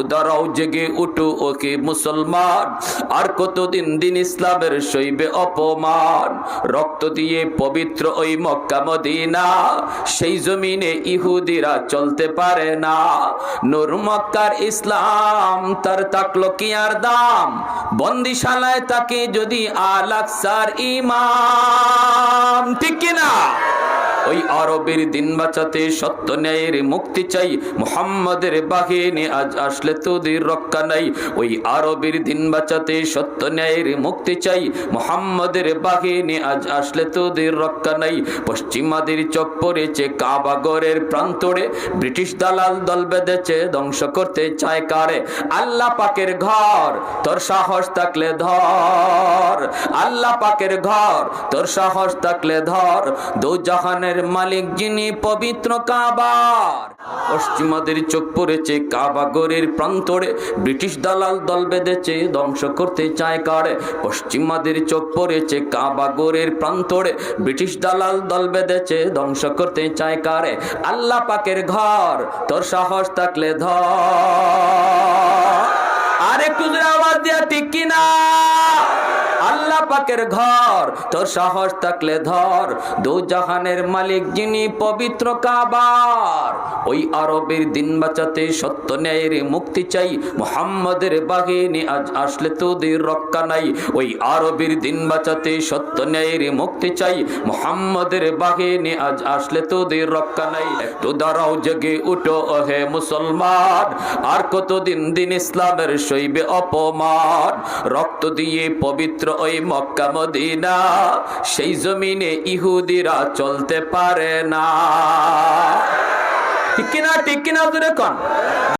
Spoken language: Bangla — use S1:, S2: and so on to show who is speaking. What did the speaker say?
S1: একটু দাঁড়াও জেগে উঠো ওকে মুসলমান। আর কতদিন দিন ইসলামের সইবে অপমান? রক্ত দিয়ে পবিত্র ওই মক্কা মদিনা, সেই জমিনে ইহুদিরা চলতে পারে না। নূর মক্কার ইসলাম তার তাকলো কি আর দাম? বন্দিশালায় তাকে যদি আলাকসার কিনা ওই আরবের দিন বাঁচাতে সত্য ন্যায়ের মুক্তি চাই। মোহাম্মদের বাহিনী আজ আসলে তোদের রক্ষা নাই। ওই আরবের দিন বাঁচাতে সত্য ন্যায়ের মুক্তি চাই। মোহাম্মদের বাহিনী আজ আসলে তোদের রক্ষা নাই। পশ্চিমাদের চোখ পড়েছে কাবাগরের প্রান্তরে। ব্রিটিশ দালাল দল বেঁধেছে, ধ্বংস করতে চায় কারে? আল্লাহ পাকের ঘর, তোর সাহস থাকলে ধর। আল্লাহ পাকের ঘর, তোর সাহস থাকলে ধর। দু জাহানের মালিক যিনি পবিত্র কাবার। পশ্চিমাদের চোখ পড়েছে কাবাগরের প্রান্তরে ব্রিটিশ দালাল দল বেঁধেছে, ধ্বংস করতে চায় কারে? পশ্চিমাদের চোখ পড়েছে কাবাগরের প্রান্তরে ব্রিটিশ দালাল দল বেঁধেছে, ধ্বংস করতে চায় কারে? আল্লাহ পাকের ঘর, তোর সাহস থাকলে ধর। আর একটু আওয়াজ দিয়া ঠিক পাকের ঘর, তোর সাহস থাকলে ধর। দু জাহানের মালিক যিনি পবিত্র কাবার, ওই আরবের দিন বাঁচাতে সত্য ন্যায়ের মুক্তি চাই। মোহাম্মদের বাহিনী আজ আসলে তোদের রক্ষা নাই। ওই আরবের দিন বাঁচাতে সত্য ন্যায়ের মুক্তি চাই। মোহাম্মদের বাহিনী আজ আসলে তোদের রক্ষা নাই। একটু দাঁড়াও, জেগে উঠো হে মুসলমান। আর কতদিন দিন ইসলামের সইবে অপমান? রক্ত দিয়ে পবিত্র ওই মক্কা মদিনা সেই জমিনে ইহুদিরা চলতে পারে না। ঠিক কিনা ঠিক কিনা দূরে কন।